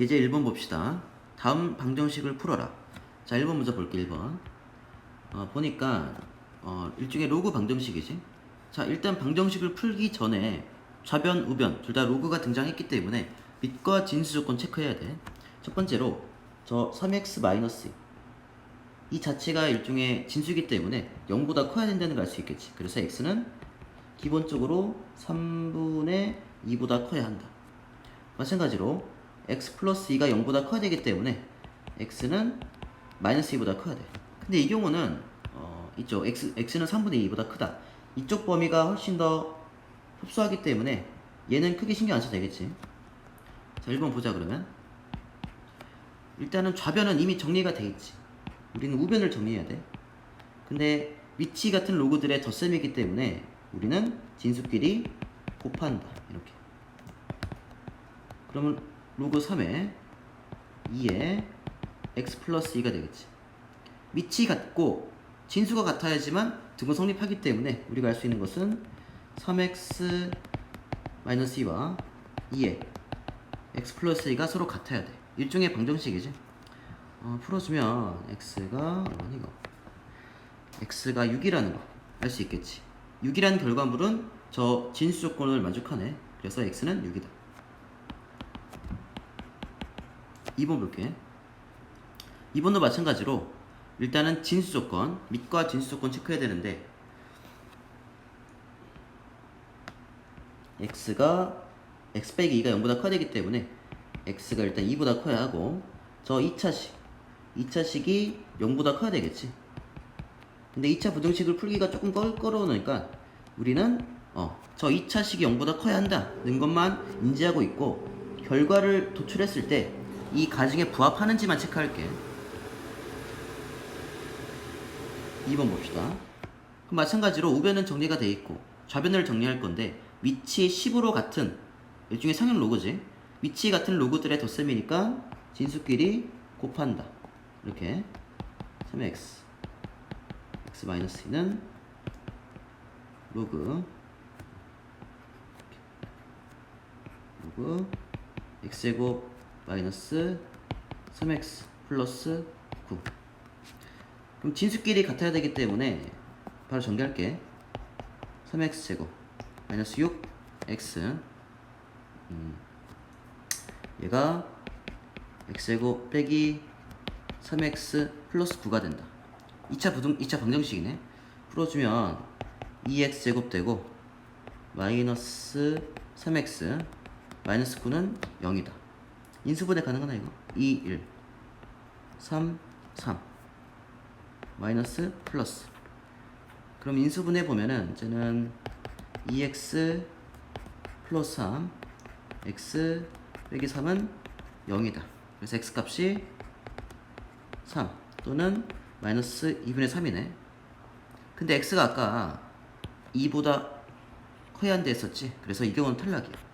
예제 1번 봅시다. 다음 방정식을 풀어라. 자, 1번 먼저 볼게, 1번. 어, 보니까, 어, 일종의 로그 방정식이지. 자, 일단 방정식을 풀기 전에 좌변, 우변, 둘 다 로그가 등장했기 때문에 밑과 진수 조건 체크해야 돼. 첫 번째로, 저 3x 마이너스 이 자체가 일종의 진수이기 때문에 0보다 커야 된다는 걸 알 수 있겠지. 그래서 x는 기본적으로 3분의 2보다 커야 한다. 마찬가지로 x 플러스 2가 0보다 커야 되기 때문에 x는 마이너스 2보다 커야 돼. 근데 이 경우는 어, 이쪽 x, x는 3분의 2보다 크다. 이쪽 범위가 훨씬 더 흡수하기 때문에 얘는 크게 신경 안 써도 되겠지. 자, 1번 보자 그러면. 일단은 좌변은 이미 정리가 돼 있지. 우리는 우변을 정리해야 돼. 근데 위치 같은 로그들의 덧셈이기 때문에 우리는 진수끼리 곱한다. 이렇게. 그러면 로그 3에 2에 x 플러스 2가 되겠지. 밑이 같고 진수가 같아야지만 등호 성립하기 때문에 우리가 알 수 있는 것은 3x 마이너스 2와 2에 x 플러스 2가 서로 같아야 돼. 일종의 방정식이지. 어, 풀어주면 x가 이거 x가 6이라는 거 알 수 있겠지. 6이라는 결과물은 저 진수 조건을 만족하네. 그래서 x는 6이다. 2번 볼게. 2번도 마찬가지로 일단은 진수 조건, 밑과 진수 조건 체크해야 되는데 x가 x 빼기 2가 0보다 커야 되기 때문에 x가 일단 2보다 커야 하고 저 2차식 2차식이 0보다 커야 되겠지 근데 2차 부등식을 풀기가 조금 껄끄러우니까 우리는 어, 저 2차식이 0보다 커야 한다는 것만 인지하고 있고 결과를 도출했을 때 이 가정에 부합하는지만 체크할게. 2번 봅시다. 마찬가지로 우변은 정리가 돼 있고 좌변을 정리할 건데 위치 10으로 같은 일종의 상형 로그지. 위치 같은 로그들의 덧셈이니까 진수끼리 곱한다. 이렇게. 3x x. 마이너스 2는 로그. 로그. X제곱 마이너스 3x 플러스 9 그럼 진수끼리 같아야 되기 때문에 바로 전개할게. 3x 제곱 마이너스 6x 음, 얘가 x제곱 빼기 3x 플러스 9가 된다. 2차 부등 2차 방정식이네. 풀어주면 2x 제곱 되고 마이너스 3x 마이너스 9는 0이다 인수분해 가능하나 이거? 2 1 3 3 마이너스 플러스. 그럼 인수분해 보면은 이제는 2x 플러스 3 x 빼기 3은 0이다. 그래서 x 값이 3 또는 마이너스 2분의 3이네. 근데 x가 아까 2보다 커야 한다 했었지? 그래서 이 경우는 탈락이야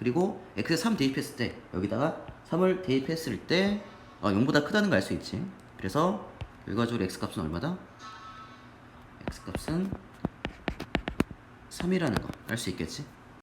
그리고 x에 3 대입했을 때 여기다가 3을 대입했을 때 어, 0보다 크다는 걸 알 수 있지 그래서 결과적으로 x 값은 얼마다? x 값은 3이라는 거 알 수 있겠지